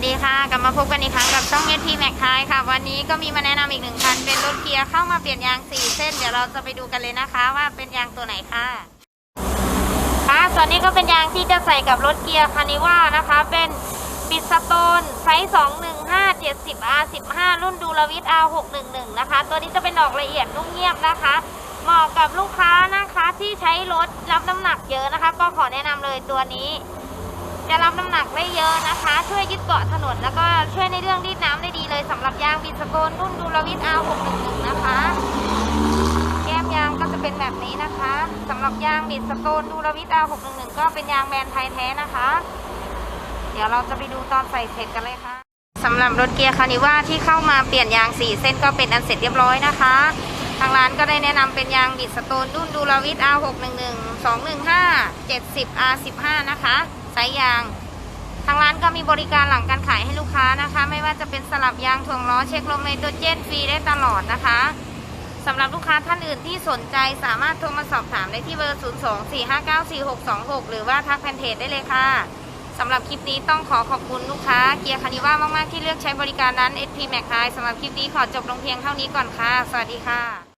สดีค่ะ กลับมาพบกันอีกครั้งกับช่องเอทีแม็กไทยค่ะ วันนี้ก็มีมาแนะนำอีกหนึ่งคัน เป็นรถเกียร์เข้ามาเปลี่ยนยาง 4 เส้น เดี๋ยวเราจะไปดูกันเลยนะคะว่าเป็นยางตัวไหนค่ะ ค่ะส่วนนี้ก็เป็นยางที่จะใส่กับรถเกียร์คานิว่านะคะ เป็นบิดสโตนไซส์ 215 70 R 15 รุ่นดูลวิท R 611 นะคะ ตัวนี้จะเป็นดอกละเอียดนุ่มเงียบนะคะ เหมาะกับลูกค้านะคะที่ใช้รถรับน้ำหนักเยอะนะคะ ก็ขอแนะนำเลยตัวนี้ จะรับน้ำหนักได้เยอะนะคะ ช่วยยึดเกาะถนนแล้วก็ช่วยในเรื่องรีดน้ำได้ดีเลยสำหรับยางบิสโตนรุ่นดูลวิท R 611นะคะ แก้มยางก็จะเป็นแบบนี้นะคะสำหรับยางบิสโตนดูลวิท R 611ก็เป็นยางแบรนด์ไทยแท้นะคะ เดี๋ยวเราจะไปดูตอนใส่เสร็จกันเลยค่ะสำหรับรถเกียร์คานิว่าที่เข้ามาเปลี่ยนยาง4เส้นก็เป็นอันเสร็จเรียบร้อยนะคะ ทางร้านก็ได้แนะนำเป็นยางบิดสโตนรุ่นดูลวิท R 611 215 70 R 15 นะคะ ไซส์ยาง ทางร้านก็มีบริการหลังการขายให้ลูกค้านะคะ ไม่ว่าจะเป็นสลับยางถ่วงล้อเช็คลมไนโตรเจนฟรีได้ตลอดนะคะสำหรับลูกค้าท่านอื่นที่สนใจสามารถโทรมาสอบถามได้ที่เบอร์ 024594626 หรือว่าทักแฟนเพจได้เลยค่ะสำหรับคลิปนี้ต้องขอขอบคุณลูกค้าเกียร์คานิว่ามาก ๆ ที่เลือกใช้บริการร้น SP Mac สำหรับคลิปนี้ขอจบลงเพียงเท่านี้ก่อนค่ะ สวัสดีค่ะ